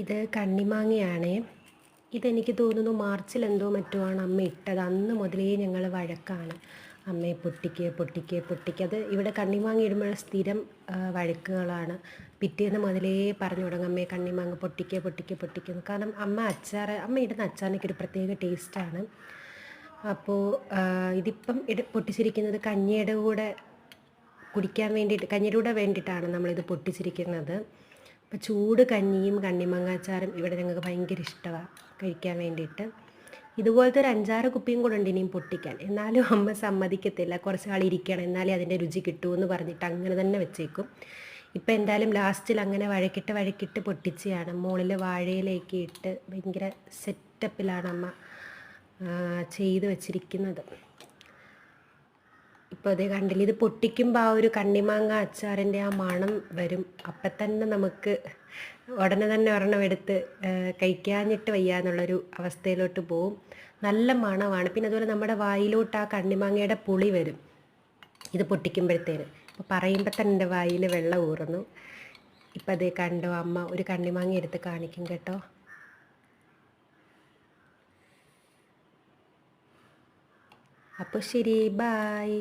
ഇത് കണ്ണിമാങ്ങയാണ്. ഇതെനിക്ക് തോന്നുന്നു മാർച്ചിൽ എന്തോ മറ്റോ ആണ് അമ്മ ഇട്ടത്. അന്ന് മുതലേ ഞങ്ങൾ വഴക്കാണ്. അമ്മയെ പൊട്ടിക്ക് പൊട്ടിക്ക് പൊട്ടിക്ക്. അത് ഇവിടെ കണ്ണിമാങ്ങ ഇടുമ്പോൾ സ്ഥിരം വഴക്കുകളാണ്. പിറ്റേന്ന് മുതലേ പറഞ്ഞു തുടങ്ങും അമ്മയെ കണ്ണിമാങ്ങ പൊട്ടിക്ക് പൊട്ടിക്ക് പൊട്ടിക്കുന്നു കാരണം അമ്മ അച്ചാർ അമ്മ ഇടുന്ന അച്ചാറിനൊക്കെ ഒരു പ്രത്യേക ടേസ്റ്റാണ് അപ്പോൾ ഇതിപ്പം ഇട പൊട്ടിച്ചിരിക്കുന്നത് കഞ്ഞിയുടെ കൂടെ കുടിക്കാൻ വേണ്ടിയിട്ട് കഞ്ഞിയുടെ കൂടെ വേണ്ടിയിട്ടാണ് നമ്മളിത് പൊട്ടിച്ചിരിക്കുന്നത്. അപ്പോൾ ചൂട് കഞ്ഞിയും കണ്ണിമങ്ങാച്ചാറും ഇവിടെ ഞങ്ങൾക്ക് ഭയങ്കര ഇഷ്ടമാണ് കഴിക്കാൻ വേണ്ടിയിട്ട്. ഇതുപോലത്തെ ഒരു അഞ്ചാറ് കുപ്പിയും കൂടെ ഉണ്ട് ഇനിയും പൊട്ടിക്കാൻ. എന്നാലും അമ്മ സമ്മതിക്കത്തില്ല. കുറച്ച് നാൾ ഇരിക്കണം എന്നാലേ അതിന്റെ രുചി കിട്ടൂ എന്ന് പറഞ്ഞിട്ട് അങ്ങനെ തന്നെ വെച്ചേക്കും. ഇപ്പം എന്തായാലും ലാസ്റ്റിൽ അങ്ങനെ വഴക്കിട്ട് വഴക്കിട്ട് പൊട്ടിച്ചതാണ് മുകളിൽ വാഴയിലേക്ക് ഇട്ട് ഭയങ്കര സെറ്റപ്പിലാണ് അമ്മ ചെയ്തു ചെയ്ത് വെച്ചിരിക്കുന്നത്. ഇപ്പോൾ അത് കണ്ടില്ല ഇത് പൊട്ടിക്കുമ്പോൾ ആ ഒരു കണ്ണിമാങ്ങ അച്ചാറിന്റെ ആ മണം വരും. അപ്പം തന്നെ നമുക്ക് ഉടനെ തന്നെ ഒരെണ്ണം എടുത്ത് കഴിക്കാഞ്ഞിട്ട് വയ്യ എന്നുള്ളൊരു അവസ്ഥയിലോട്ട് പോവും. നല്ല മണമാണ്. പിന്നെ അതുപോലെ നമ്മുടെ വായിലോട്ട് ആ കണ്ണിമാങ്ങയുടെ പുളി വരും. ഇത് പൊട്ടിക്കുമ്പോഴത്തേന്. അപ്പോൾ പറയുമ്പോൾ തന്നെ എന്റെ വായിൽ വെള്ളം ഊറുന്നു. ഇപ്പം അത് കണ്ടോ അമ്മ ഒരു കണ്ണിമാങ്ങ എടുത്ത് കാണിക്കും കേട്ടോ. അപ്പോൾ ശരി ബായ്.